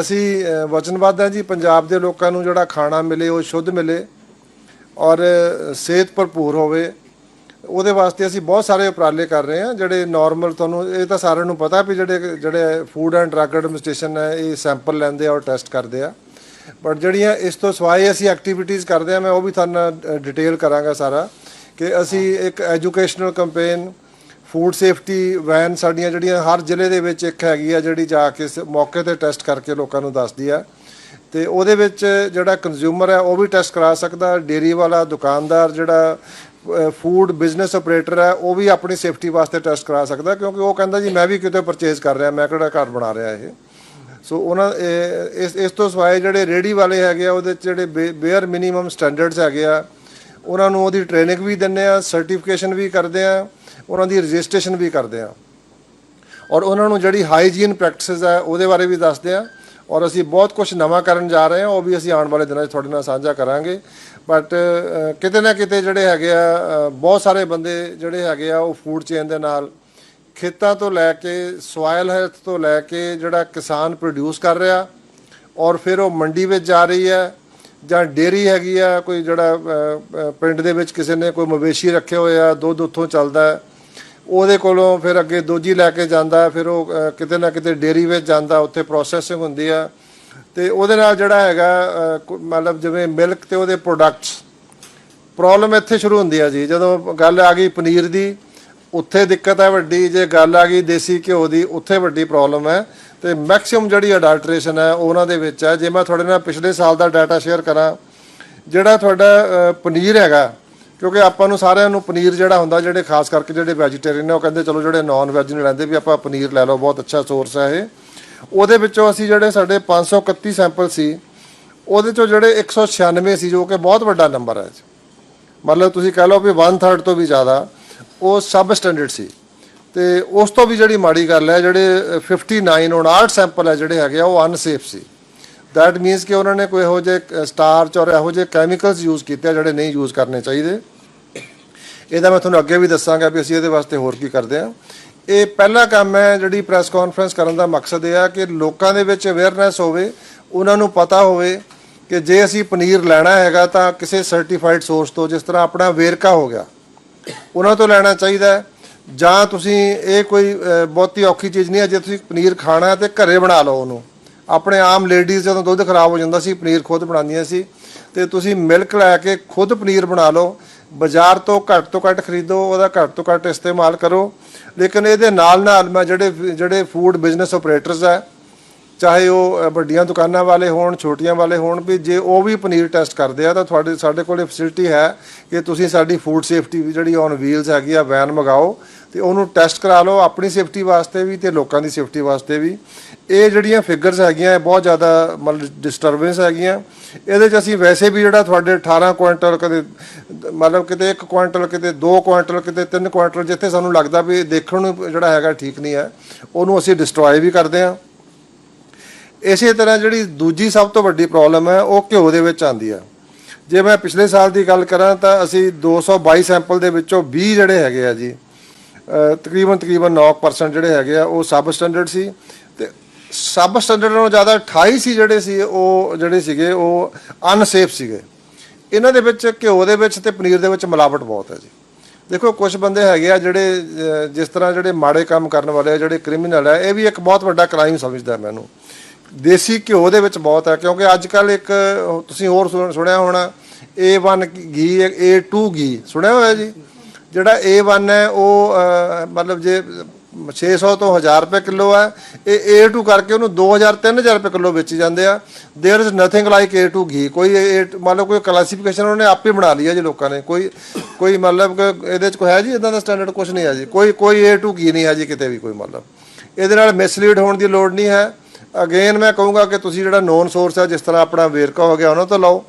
ਅਸੀਂ ਵਚਨਬੱਧ ਹਾਂ ਜੀ, ਪੰਜਾਬ ਦੇ ਲੋਕਾਂ ਨੂੰ ਜਿਹੜਾ ਖਾਣਾ ਮਿਲੇ, ਉਹ ਸ਼ੁੱਧ ਮਿਲੇ ਔਰ ਸਿਹਤ ਭਰਪੂਰ ਹੋਵੇ। ਉਹਦੇ ਵਾਸਤੇ ਅਸੀਂ ਬਹੁਤ ਸਾਰੇ ਉਪਰਾਲੇ ਕਰ ਰਹੇ ਹਾਂ, ਜਿਹੜੇ ਨਾਰਮਲ ਤੁਹਾਨੂੰ, ਇਹ ਤਾਂ ਸਾਰਿਆਂ ਨੂੰ ਪਤਾ ਵੀ ਜਿਹੜੇ ਜਿਹੜੇ ਫੂਡ ਐਂਡ ਡਰੱਗ ਐਡਮਿਨਿਸਟ੍ਰੇਸ਼ਨ ਹੈ, ਇਹ ਸੈਂਪਲ ਲੈਂਦੇ ਆ ਔਰ ਟੈਸਟ ਕਰਦੇ ਆ। ਬਟ ਜਿਹੜੀਆਂ ਇਸ ਤੋਂ ਸਵਾਏ ਅਸੀਂ ਐਕਟੀਵਿਟੀਜ਼ ਕਰਦੇ ਆ, ਮੈਂ ਉਹ ਵੀ ਤੁਹਾਨੂੰ ਡਿਟੇਲ ਕਰਾਂਗਾ ਸਾਰਾ ਕਿ ਅਸੀਂ ਇੱਕ educational campaign food safety van ਸਾਡੀਆਂ ਜਿਹੜੀਆਂ ਹਰ ਜ਼ਿਲ੍ਹੇ ਦੇ ਵਿੱਚ ਇੱਕ ਹੈਗੀ ਆ ਜਿਹੜੀ ਜਾ ਕੇ ਸ- ਮੌਕੇ ਤੇ ਟੈਸਟ ਕਰਕੇ ਲੋਕਾਂ ਨੂੰ ਦੱਸਦੀ ਆ। ਤੇ ਉਹਦੇ ਵਿੱਚ ਜਿਹੜਾ ਕੰਜ਼ਿਊਮਰ ਹੈ ਉਹ ਵੀ ਟੈਸਟ ਕਰਾ ਸਕਦਾ। ਡੇਰੀ ਵਾਲਾ, ਦੁਕਾਨਦਾਰ ਜਿਹੜਾ ਫੂਡ ਬਿਜ਼ਨਸ ਆਪਰੇਟਰ ਹੈ ਉਹ ਵੀ ਆਪਣੀ ਸੇਫਟੀ ਵਾਸਤੇ ਟੈਸਟ ਕਰਾ ਸਕਦਾ ਕਿਉਂਕਿ ਉਹ ਕਹਿੰਦਾ ਜੀ, ਮੈਂ ਵੀ ਕਿਤੇ ਪਰਚੇਜ਼ ਕਰ ਰਿਹਾ, ਮੈਂ ਕਿਹੜਾ ਘਰ ਬਣਾ ਰਿਹਾ ਇਹ। ਸੋ ਉਹਨਾਂ ਇਸ ਇਸ ਤੋਂ ਸਿਵਾਏ ਜਿਹੜੇ ਰੇੜੀ ਵਾਲੇ ਹੈਗੇ ਆ, ਉਹਦੇ 'ਚ ਜਿਹੜੇ ਬੇਅਰ ਮਿਨੀਮਮ ਸਟੈਂਡਰਡਸ ਹੈਗੇ ਆ, ਉਹਨਾਂ ਨੂੰ ਉਹਦੀ ਟ੍ਰੇਨਿੰਗ ਵੀ ਦਿੰਦੇ ਆ ਸਰਟੀਫਿਕੇਸ਼ਨ ਵੀ ਕਰਦੇ ਆ। ਉਹਨਾਂ ਦੀ ਰਜਿਸਟ੍ਰੇਸ਼ਨ ਵੀ ਕਰਦੇ ਆ। ਔਰ ਉਹਨਾਂ ਨੂੰ ਜਿਹੜੀ ਹਾਈਜੀਨ ਪ੍ਰੈਕਟਿਸਿਸ ਹੈ, ਉਹਦੇ ਬਾਰੇ ਵੀ ਦੱਸਦੇ ਆ। ਔਰ ਅਸੀਂ ਬਹੁਤ ਕੁਝ ਨਵਾਂ ਕਰਨ ਜਾ ਰਹੇ ਹਾਂ, ਉਹ ਵੀ ਅਸੀਂ ਆਉਣ ਵਾਲੇ ਦਿਨਾਂ 'ਚ ਤੁਹਾਡੇ ਨਾਲ ਸਾਂਝਾ ਕਰਾਂਗੇ। ਬਟ ਕਿਤੇ ਨਾ ਕਿਤੇ ਜਿਹੜੇ ਹੈਗੇ ਆ ਬਹੁਤ ਸਾਰੇ ਬੰਦੇ ਜਿਹੜੇ ਹੈਗੇ ਆ, ਉਹ ਫੂਡ ਚੇਨ ਦੇ ਨਾਲ ਖੇਤਾਂ ਤੋਂ ਲੈ ਕੇ ਸੋਇਲ ਹੈਲਥ ਤੋਂ ਲੈ ਕੇ ਜਿਹੜਾ ਕਿਸਾਨ ਪ੍ਰੋਡਿਊਸ ਕਰ ਰਿਹਾ, ਔਰ ਫਿਰ ਉਹ ਮੰਡੀ ਵਿੱਚ ਜਾ ਰਹੀ ਹੈ, ਜਾਂ ਡੇਰੀ ਹੈਗੀ ਆ, ਕੋਈ ਜਿਹੜਾ ਪਿੰਡ ਦੇ ਵਿੱਚ ਕਿਸੇ ਨੇ ਕੋਈ ਮਵੇਸ਼ੀ ਰੱਖੇ ਹੋਏ ਆ, ਦੁੱਧ ਉੱਥੋਂ ਚੱਲਦਾ ਹੈ। ਉਹਦੇ ਕੋਲੋਂ ਫਿਰ ਅੱਗੇ ਦੋਜੀ ਲੈ ਕੇ ਜਾਂਦਾ, ਫਿਰ ਉਹ ਕਿਤੇ ਨਾ ਕਿਤੇ ਡੇਰੀ ਵਿੱਚ ਜਾਂਦਾ, ਉੱਥੇ ਪ੍ਰੋਸੈਸਿੰਗ ਹੁੰਦੀ ਆ। ਤੇ ਉਹਦੇ ਨਾਲ ਜਿਹੜਾ ਹੈਗਾ ਮਤਲਬ ਜਿਵੇਂ ਮਿਲਕ ਤੇ ਉਹਦੇ ਪ੍ਰੋਡਕਟਸ ਪ੍ਰੋਬਲਮ ਇੱਥੇ ਸ਼ੁਰੂ ਹੁੰਦੀ ਆ ਜੀ। ਜਦੋਂ ਗੱਲ ਆ ਗਈ ਪਨੀਰ ਦੀ, ਉੱਥੇ ਦਿੱਕਤ ਹੈ ਵੱਡੀ, ਜੇ ਗੱਲ ਆ ਗਈ ਦੇਸੀ ਘਿਓ ਦੀ, ਉੱਥੇ ਵੱਡੀ ਪ੍ਰੋਬਲਮ ਹੈ ਤੇ ਮੈਕਸਿਮਮ ਜਿਹੜੀ ਅਡਲਟ੍ਰੇਸ਼ਨ ਹੈ ਉਹਨਾਂ ਦੇ ਵਿੱਚ ਹੈ ਜੇ ਮੈਂ ਤੁਹਾਡੇ ਨਾਲ ਪਿਛਲੇ ਸਾਲ ਦਾ ਡਾਟਾ ਸ਼ੇਅਰ ਕਰਾਂ, ਜਿਹੜਾ ਤੁਹਾਡਾ ਪਨੀਰ ਹੈਗਾ ਕਿਉਂਕਿ ਆਪਾਂ ਨੂੰ ਸਾਰਿਆਂ ਨੂੰ ਪਨੀਰ ਜਿਹੜਾ ਹੁੰਦਾ, ਜਿਹੜੇ ਖਾਸ ਕਰਕੇ ਜਿਹੜੇ ਵੈਜੀਟੇਰੀਅਨ ਨੇ, ਉਹ ਕਹਿੰਦੇ ਚਲੋ ਜਿਹੜੇ ਨਾਨ ਵੈਜ ਨੇ ਲੈਂਦੇ ਵੀ ਆਪਾਂ ਪਨੀਰ ਲੈ ਲਓ, ਬਹੁਤ ਅੱਛਾ ਸੋਰਸ ਹੈ ਇਹ। ਉਹਦੇ ਵਿੱਚੋਂ ਅਸੀਂ ਜਿਹੜੇ ਸਾਡੇ 531 ਸੈਂਪਲ ਸੀ, ਉਹਦੇ ਚੋਂ ਜਿਹੜੇ 196 ਸੀ ਜੋ ਕਿ ਬਹੁਤ ਵੱਡਾ ਨੰਬਰ ਹੈ। ਮਤਲਬ ਤੁਸੀਂ ਕਹਿ ਲਓ ਵੀ 1/3 ਤੋਂ ਵੀ ਜ਼ਿਆਦਾ, ਉਹ ਸਬ ਸਟੈਂਡਰਡ ਸੀ। ਤੇ ਉਸ ਤੋਂ ਵੀ ਜਿਹੜੀ ਮਾੜੀ ਗੱਲ ਹੈ, ਜਿਹੜੇ 59 59 ਸੈਂਪਲ ਹੈ ਜਿਹੜੇ ਹੈਗੇ ਆ, ਉਹ ਅਨਸੇਫ ਸੀ। ਦੈਟ ਮੀਨਸ ਕਿ ਉਹਨਾਂ ਨੇ ਕੋਈ ਇਹੋ ਜਿਹੇ ਸਟਾਰਚ ਔਰ ਇਹੋ ਜਿਹੇ ਕੈਮੀਕਲਸ ਯੂਜ਼ ਕੀਤੇ ਆ ਜਿਹੜੇ ਨਹੀਂ ਯੂਜ਼ ਕਰਨੇ ਚਾਹੀਦੇ। ਇਹਦਾ ਮੈਂ ਤੁਹਾਨੂੰ ਅੱਗੇ ਵੀ ਦੱਸਾਂਗਾ ਵੀ ਅਸੀਂ ਇਹਦੇ ਵਾਸਤੇ ਹੋਰ ਕੀ ਕਰਦੇ ਆ ਇਹ ਪਹਿਲਾ ਕੰਮ ਹੈ ਜਿਹੜੀ ਪ੍ਰੈਸ ਕਾਨਫਰੰਸ ਕਰਨ ਦਾ ਮਕਸਦ ਇਹ ਆ ਕਿ ਲੋਕਾਂ ਦੇ ਵਿੱਚ ਅਵੇਅਰਨੈਸ ਹੋਵੇ, ਉਹਨਾਂ ਨੂੰ ਪਤਾ ਹੋਵੇ ਕਿ ਜੇ ਅਸੀਂ ਪਨੀਰ ਲੈਣਾ ਹੈਗਾ ਤਾਂ ਕਿਸੇ ਸਰਟੀਫਾਈਡ ਸੋਰਸ ਤੋਂ ਜਿਸ ਤਰ੍ਹਾਂ ਆਪਣਾ ਵੇਰਕਾ ਹੋ ਗਿਆ, ਉਹਨਾਂ ਤੋਂ ਲੈਣਾ ਚਾਹੀਦਾ ਜਾਂ ਤੁਸੀਂ ਇਹ ਕੋਈ ਬਹੁਤੀ ਔਖੀ ਚੀਜ਼ ਨਹੀਂ ਹੈ, ਜੇ ਤੁਸੀਂ ਪਨੀਰ ਖਾਣਾ ਹੈ ਤੇ ਘਰੇ ਬਣਾ ਲਓ ਉਹਨੂੰ। ਆਪਣੇ ਆਮ ਲੇਡੀਜ਼ ਜਦੋਂ ਦੁੱਧ ਖਰਾਬ ਹੋ ਜਾਂਦਾ ਸੀ, ਪਨੀਰ ਖੁਦ ਬਣਾਉਂਦੀਆਂ ਸੀ, ਤੇ ਤੁਸੀਂ ਮਿਲਕ ਲੈ ਕੇ ਖੁਦ ਪਨੀਰ ਬਣਾ ਲਓ ਬਾਜ਼ਾਰ ਤੋਂ ਘੱਟ ਤੋਂ ਘੱਟ ਖਰੀਦੋ, ਉਹਦਾ ਘੱਟ ਤੋਂ ਘੱਟ ਇਸਤੇਮਾਲ ਕਰੋ। ਲੇਕਿਨ ਇਹਦੇ ਨਾਲ ਨਾਲ ਮੈਂ ਜਿਹੜੇ ਜਿਹੜੇ ਫੂਡ ਬਿਜ਼ਨਸ ਆਪਰੇਟਰਸ ਹੈ, ਚਾਹੇ ਉਹ ਵੱਡੀਆਂ ਦੁਕਾਨਾਂ ਵਾਲੇ ਹੋਣ, ਛੋਟੀਆਂ ਵਾਲੇ ਹੋਣ, ਵੀ ਜੇ ਉਹ ਵੀ ਪਨੀਰ ਟੈਸਟ ਕਰਦੇ ਆ, ਤਾਂ ਤੁਹਾਡੇ, ਸਾਡੇ ਕੋਲੇ ਫੈਸਿਲਿਟੀ ਹੈ ਕਿ ਤੁਸੀਂ ਸਾਡੀ ਫੂਡ ਸੇਫਟੀ ਜਿਹੜੀ ਔਨ ਵੀਲਸ ਹੈਗੀ ਆ ਵੈਨ ਮੰਗਾਓ। ਤੇ ਉਹਨੂੰ ਟੈਸਟ ਕਰਾ ਲਓ ਆਪਣੀ ਸੇਫਟੀ ਵਾਸਤੇ ਵੀ ਤੇ ਲੋਕਾਂ ਦੀ ਸੇਫਟੀ ਵਾਸਤੇ ਵੀ। ਇਹ ਜਿਹੜੀਆਂ ਫਿਗਰਸ ਹੈਗੀਆਂ, ਇਹ ਬਹੁਤ ਜ਼ਿਆਦਾ ਮਤਲਬ ਡਿਸਟਰਬੈਂਸ ਹੈਗੀਆਂ। ਇਹਦੇ 'ਚ ਅਸੀਂ ਵੈਸੇ ਵੀ ਜਿਹੜਾ ਤੁਹਾਡੇ 18 ਕੁਇੰਟਲ ਕਦੇ, ਮਤਲਬ ਕਿਤੇ 1 ਕੁਇੰਟਲ, ਕਿਤੇ 2 ਕੁਇੰਟਲ, ਕਿਤੇ 3 ਕੁਇੰਟਲ ਜਿੱਥੇ ਸਾਨੂੰ ਲੱਗਦਾ ਵੀ ਦੇਖਣ ਨੂੰ ਜਿਹੜਾ ਹੈਗਾ ਠੀਕ ਨਹੀਂ ਹੈ, ਉਹਨੂੰ ਅਸੀਂ ਡਿਸਟਰੋਏ ਵੀ ਕਰਦੇ ਹਾਂ। ਇਸੇ ਤਰ੍ਹਾਂ ਜਿਹੜੀ ਦੂਜੀ ਸਭ ਤੋਂ ਵੱਡੀ ਪ੍ਰੋਬਲਮ ਹੈ, ਉਹ ਘਿਓ ਦੇ ਵਿੱਚ ਆਂਦੀ ਆ ਜੇ ਮੈਂ ਪਿਛਲੇ ਸਾਲ ਦੀ ਗੱਲ ਕਰਾਂ ਤਾਂ ਅਸੀਂ 222 ਸੈਂਪਲ ਦੇ ਵਿੱਚੋਂ 20 ਜਿਹੜੇ ਹੈਗੇ ਆ ਜੀ ਤਕਰੀਬਨ ਤਕਰੀਬਨ 9% ਜਿਹੜੇ ਹੈਗੇ ਆ, ਉਹ ਸਬ ਸਟੈਂਡਰਡ ਸੀ ਤੇ ਸਬ ਸਟੈਂਡਰਡ ਨਾਲੋਂ ਜ਼ਿਆਦਾ 28 ਸੀ ਜਿਹੜੇ ਸੀ, ਉਹ ਜਿਹੜੇ ਸੀਗੇ, ਉਹ ਅਨਸੇਫ ਸੀਗੇ। ਇਹਨਾਂ ਦੇ ਵਿੱਚ, ਘਿਓ ਦੇ ਵਿੱਚ ਤੇ ਪਨੀਰ ਦੇ ਵਿੱਚ ਮਿਲਾਵਟ ਬਹੁਤ ਹੈ ਜੀ। ਦੇਖੋ ਕੁਝ ਬੰਦੇ ਹੈਗੇ ਆ ਜਿਹੜੇ ਜਿਸ ਤਰ੍ਹਾਂ ਜਿਹੜੇ ਮਾੜੇ ਕੰਮ ਕਰਨ ਵਾਲੇ ਆ, ਜਿਹੜੇ ਕ੍ਰਿਮੀਨਲ ਆ, ਇਹ ਵੀ ਇੱਕ ਬਹੁਤ ਵੱਡਾ ਕ੍ਰਾਈਮ ਸਮਝਦਾ ਮੈਨੂੰ। ਦੇਸੀ ਘਿਓ ਦੇ ਵਿੱਚ ਬਹੁਤ ਹੈ, ਕਿਉਂਕਿ ਅੱਜ ਕੱਲ ਇੱਕ, ਤੁਸੀਂ ਹੋਰ ਸੁਣਿਆ ਹੋਣਾ A1 ਘੀ A2 ਘੀ, ਸੁਣਿਆ ਹੋਇਆ ਜੀ? ਜਿਹੜਾ A1 ਹੈ ਉਹ ਅਹ, ਮਤਲਬ ਜੇ 600 ਤੋਂ 1000 ਰੁਪਏ ਕਿਲੋ ਹੈ ਇਹ A2 ਕਰਕੇ ਉਹਨੂੰ 2000 3000 ਰੁਪਏ ਕਿਲੋ ਵੇਚੀ ਜਾਂਦੇ ਆ there is nothing like A2 ਘੀ ਕੋਈ A- ਮੰਨ ਲਓ ਕੋਈ ਕਲਾਸੀਫਿਕੇਸ਼ਨ ਉਹਨੇ ਆਪੇ ਬਣਾ ਲਈ ਹੈ ਜੀ ਲੋਕਾਂ ਨੇ ਕੋਈ ਕੋਈ ਮਤਲਬ ਕਿ ਇਹਦੇ ਚ ਕੋਈ ਹੈ ਜੀ ਇਦਾਂ ਦਾ ਸਟੈਂਡਰਡ ਕੁਝ ਨਹੀਂ ਹੈ ਜੀ ਕੋਈ ਕੋਈ A2 ਘੀ ਨਹੀਂ ਹੈ ਜੀ ਕਿਤੇ ਵੀ ਕੋਈ ਮਤਲਬ ਇਹਦੇ ਨਾਲ ਮਿਸਲੀਡ ਹੋਣ ਦੀ ਲੋੜ ਨਹੀਂ ਹੈ ਅਗੇਨ ਮੈਂ ਕਹੂੰਗਾ ਕਿ ਤੁਸੀਂ ਜਿਹੜਾ ਨੋਨ ਸੋਰਸ ਹੈ ਜਿਸ ਤਰ੍ਹਾਂ ਆਪਣਾ ਵੇਰਕਾ ਹੋ ਗਿਆ ਉਹਨਾਂ ਤੋਂ ਲਓ